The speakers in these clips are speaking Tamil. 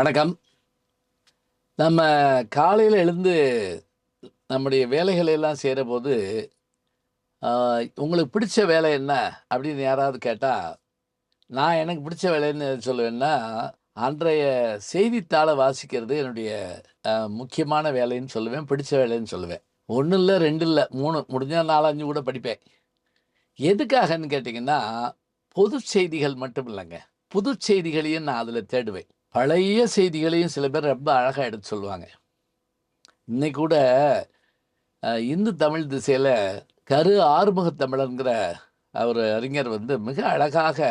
வணக்கம். நம்ம காலையில் எழுந்து நம்முடைய வேலைகளை எல்லாம் செய்கிறபோது உங்களுக்கு பிடிச்ச வேலை என்ன? அப்படின்னு யாராவது கேட்டால் நான் எனக்கு பிடிச்ச வேலைன்னு சொல்லுவேன்னா அன்றைய செய்தித்தாளை வாசிக்கிறது என்னுடைய முக்கியமான வேலைன்னு சொல்லுவேன் பிடிச்ச வேலைன்னு சொல்லுவேன். ஒன்று இல்லை ரெண்டு இல்லை மூணு முடிஞ்சால் நாலஞ்சு கூட படிப்பேன். எதுக்காகன்னு கேட்டிங்கன்னா பொது செய்திகள் மட்டும் இல்லைங்க. புது செய்திகளையும் நான் அதில் தேடுவேன். பழைய செய்திகளையும் சில பேர் ரொம்ப அழகாக எடுத்து சொல்லுவாங்க. இன்னைக்கு கூட இந்து தமிழ் திசையில் கரு ஆறுமுக தமிழங்கிற அவர் அறிஞர் வந்து மிக அழகாக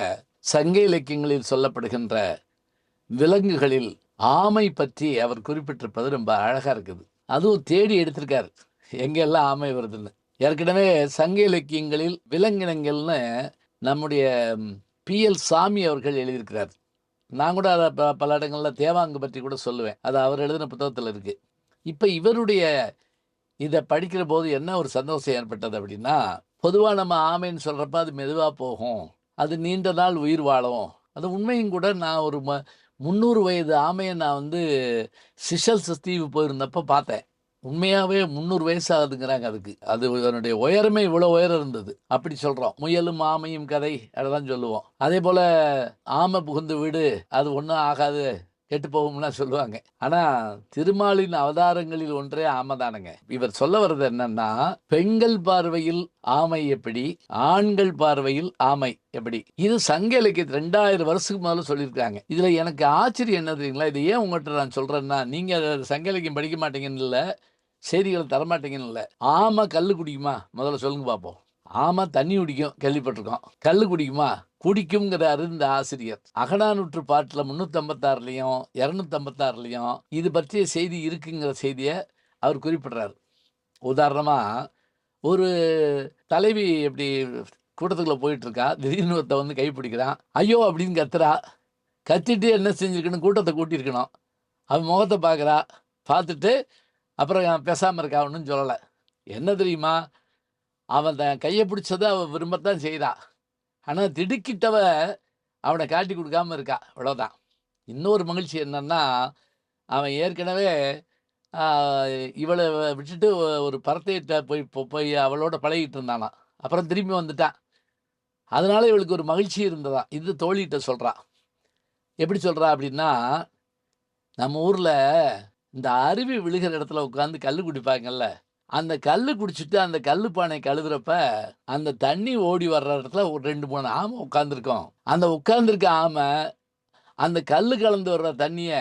சங்க இலக்கியங்களில் சொல்லப்படுகின்ற விலங்குகளில் ஆமை பற்றி அவர் குறிப்பிட்டிருப்பது ரொம்ப அழகாக இருக்குது. அதுவும் தேடி எடுத்திருக்காரு. எங்கெல்லாம் ஆமை வருதுன்னு. ஏற்கனவே சங்க இலக்கியங்களில் விலங்கினங்கள்னு நம்முடைய பி எல் சாமி அவர்கள் எழுதியிருக்கிறார். நான் கூட அதை ப பல இடங்களில் தேவாங்கு பற்றி கூட சொல்லுவேன். அது அவர் எழுதின புத்தகத்தில் இருக்குது இப்போ இவருடைய இதை படிக்கிற போது என்ன ஒரு சந்தோஷம் ஏற்பட்டது அப்படின்னா பொதுவாக நம்ம ஆமைன்னு சொல்கிறப்ப அது மெதுவாக போகும். அது நீண்ட நாள் உயிர் வாழும். அது உண்மையும் கூட நான் ஒரு ம முந்நூறு வயது ஆமையை நான் வந்து சிஷல்ஸ் தீவு போயிருந்தப்போ பார்த்தேன். உண்மையாகவே முந்நூறு வயசு ஆகுதுங்கிறாங்க அதுக்கு. அது அதனுடைய உயரமே இவ்வளோ உயரம் இருந்தது. அப்படி சொல்கிறோம் முயலும் ஆமையும் கதை அதெல்லாம் சொல்லுவோம். அதே போல் ஆமை புகுந்து வீடு அது ஒன்றும் ஆகாது. கெட்டு போகும்லாம் சொல்லுவாங்க. ஆனால் திருமாலின் அவதாரங்களில் ஒன்றே ஆமை தானுங்க. இவர் சொல்ல வர்றது என்னன்னா பெண்கள் பார்வையில் ஆமை எப்படி ஆண்கள் பார்வையில் ஆமை எப்படி. இது சங்க இலக்கியத்து ரெண்டாயிரம் வருஷத்துக்கு முதல்ல சொல்லியிருக்காங்க. இதுல எனக்கு ஆச்சரியம் என்ன தெரியுங்களா? இது ஏன் உங்கள்கிட்ட நான் சொல்றேன்னா நீங்க சங்க இலக்கியம் படிக்க மாட்டீங்கன்னு இல்லை செய்திகளை தரமாட்டீங்கன்னு இல்லை. ஆமை கல் குடிக்குமா? முதல்ல சொல்லுங்க பார்ப்போம் ஆமாம் தண்ணி குடிக்கும் கேள்விப்பட்டிருக்கோம். கல் குடிக்குமா? குடிக்குங்கிறாரு இந்த ஆசிரியர். அகடானூற்று பாட்டில் முந்நூற்றம்பத்தாறுலையும் இரநூத்தம்பத்தாறுலையும் இது பற்றிய செய்தி இருக்குங்கிற செய்தியை அவர் குறிப்பிடுறாரு. உதாரணமாக ஒரு தலைவி இப்படி கூட்டத்துக்குள்ளே போயிட்டுருக்கா திடீர்னு ஒருத்த வந்து கை பிடிக்கிறான். ஐயோ அப்படின்னு கத்துறா. கத்திட்டு என்ன செஞ்சுருக்கணும்? கூட்டத்தை கூட்டியிருக்கணும். அவன் முகத்தை பார்க்குறா. பார்த்துட்டு அப்புறம் பேசாமல் இருக்கா ஒன்றும் சொல்லலை. என்ன தெரியுமா? அவன் தன் கையை பிடிச்சதை அவன் விரும்பத்தான் செய்கிறான் ஆனால் திடுக்கிட்டவ அவனை காட்டி கொடுக்காம இருக்கா. அவ்வளோதான் இன்னொரு மகிழ்ச்சி என்னன்னா அவன் ஏற்கனவே இவளை விட்டுட்டு ஒரு பரத்தையிட்ட போய் போய் அவளோட பழகிட்டு இருந்தானாம். அப்புறம் திரும்பி வந்துட்டான். அதனால இவளுக்கு ஒரு மகிழ்ச்சி இருந்ததா இது தோழிகிட்ட சொல்கிறான் எப்படி சொல்கிறா அப்படின்னா நம்ம ஊரில் இந்த அருவி விழுகிற இடத்துல உட்காந்து கல் குடிப்பாங்கல்ல. அந்த கல் குடிச்சிட்டு அந்த கல் பானை கழுதுறப்ப அந்த தண்ணி ஓடி வர்ற இடத்துல ஒரு ரெண்டு மூணு ஆமை உட்காந்துருக்கோம் அந்த உட்காந்துருக்க ஆமை அந்த கல் கலந்து வர்ற தண்ணிய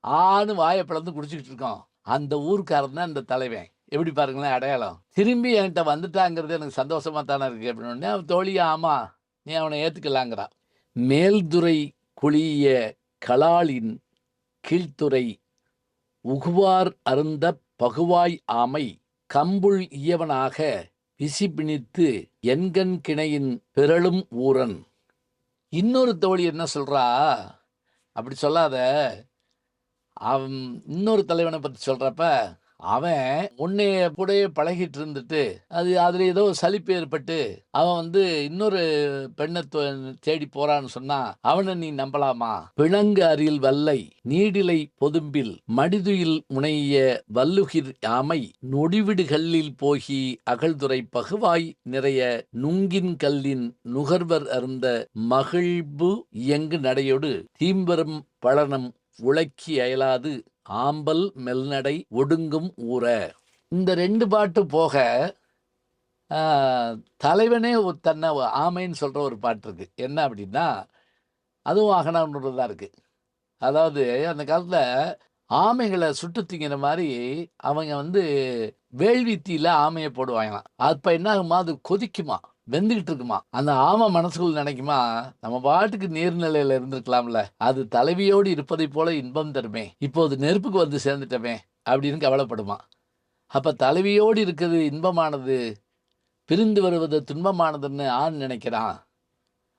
ஆணு வாயை பிளந்து குடிச்சிக்கிட்டு இருக்கோம் அந்த ஊருக்காரன் தான் அந்த தலைவன். எப்படி பாருங்களேன் அடையாளம். திரும்பி என்கிட்ட வந்துட்டாங்கிறது எனக்கு சந்தோஷமா தானே இருக்கு. அப்படின்னு அவன் தோழியா ஆமா நீ அவனை ஏற்றுக்கலாங்கிறான் மேல்துறை குழிய கலாலின் கீழ்த்துறை உகுவார் அருந்த பகுவாய் ஆமை கம்புள் இயவனாக விசிபிணித்து எண்கண் கிணையின் பிறழும் ஊரன். இன்னொரு தோழி என்ன சொல்றா? அப்படி சொல்லாத. அவன் இன்னொரு தலைவனை பத்தி சொல்றப்ப அவன் உன்னைய கூடயே பழகிட்டு இருந்துட்டு அது அதுல ஏதோ சலிப்பு ஏற்பட்டு அவன் வந்து இன்னொரு பெண்ணை தேடி போறான்னு சொன்னா அவனை நீ நம்பலாமா? பிணங்கு அரில் வல்லை நீடிலை பொதும்பில் மடிதுயில் முனைய வல்லுகிர் யாமை நொடிவிடு கல்லில் போகி அகழ்துறை பகுவாய் நிறைய நுங்கின் கல்லின் நுகர்வர் அருந்த மகிழ்வு இயங்கு நடையோடு தீம்பெரும் பழனம் உழைக்கி அயலாது ஆம்பல் மெல்நடை ஒடுங்கும் ஊற. இந்த ரெண்டு பாட்டு போக தலைவனே ஒரு தன்னை ஆமைன்னு சொல்கிற ஒரு பாட்டு இருக்குது என்ன அப்படின்னா அதுவும் அகனான்னு தான் இருக்குது அதாவது அந்த காலத்தில் ஆமைகளை சுட்டு திங்கிற மாதிரி அவங்க வந்து வேள்வித்தியில ஆமையை போடுவாங்களாம். அப்போ என்ன ஆகுமா? அது கொதிக்குமா? வெந்துகிட்டு இருக்குமா அந்த ஆமை மனசுக்குள் நினைக்குமா? நம்ம பாட்டுக்கு நீர்நிலையில இருந்திருக்கலாம்ல. அது தலைவியோடு இருப்பதை போல இன்பம் தருமே. இப்போது நெருப்புக்கு வந்து சேர்ந்துட்டமே அப்படின்னு கவலைப்படுமா? அப்ப தலைவியோடு இருக்கிறது இன்பமானது பிரிந்து வருவது துன்பமானதுன்னு ஆண் நினைக்கிறான்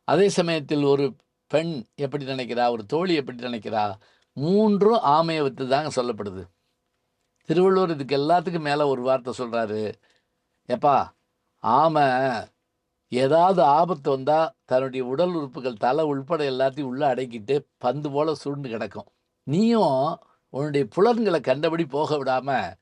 அதே சமயத்தில் ஒரு பெண் எப்படி நினைக்கிறா? ஒரு தோழி எப்படி நினைக்கிறா? மூன்றும் ஆமையை விட்டு தாங்க சொல்லப்படுது. திருவள்ளுவர் இதுக்கு எல்லாத்துக்கும் மேலே ஒரு வார்த்தை சொல்கிறாரு எப்பா ஆமை ஏதாவது ஆபத்து வந்தால் தன்னுடைய உடல் உறுப்புகள் தலை உள்பட எல்லாத்தையும் உள்ளே அடக்கிட்டு பந்து போல சுருண்டு கிடக்கும். நீயும் உன்னுடைய புலன்களை கண்டபடி போக விடாமல்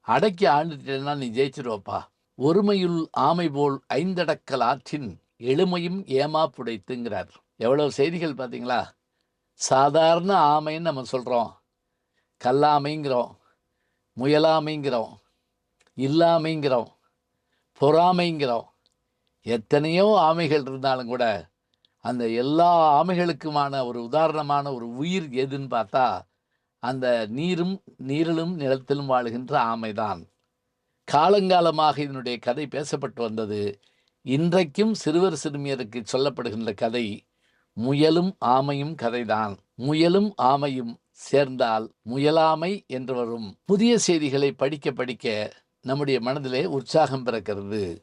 அடக்கி ஆண்டுட்டேன்னா நீ ஜெயிச்சிருவப்பா. ஒருமையுள் ஆமை போல் ஐந்தடக்கல் ஆற்றின் எளிமையும் ஏமா புடைத்துங்கிறார். எவ்வளவு செய்திகள் பார்த்தீங்களா? சாதாரண ஆமைன்னு நம்ம சொல்கிறோம் கல்லாமைங்கிறோம். முயலாமைங்கிறோம். இல்லாமைங்கிறோம். பொறாமைங்கிறோம். எத்தனையோ ஆமைகள் இருந்தாலும் கூட அந்த எல்லா ஆமைகளுக்குமான ஒரு உதாரணமான ஒரு உயிர் எதுன்னு பார்த்தா அந்த நீரும் நீரிலும் நிலத்திலும் வாழுகின்ற ஆமைதான். காலங்காலமாக இதனுடைய கதை பேசப்பட்டு வந்தது. இன்றைக்கும் சிறுவர் சிறுமியருக்கு சொல்லப்படுகின்ற கதை முயலும் ஆமையும் கதைதான். முயலும் ஆமையும் சேர்ந்தால் முயலாமை என்று வரும். புதிய செய்திகளை படிக்க படிக்க நம்முடைய மனதிலே உற்சாகம் பிறக்கிறது.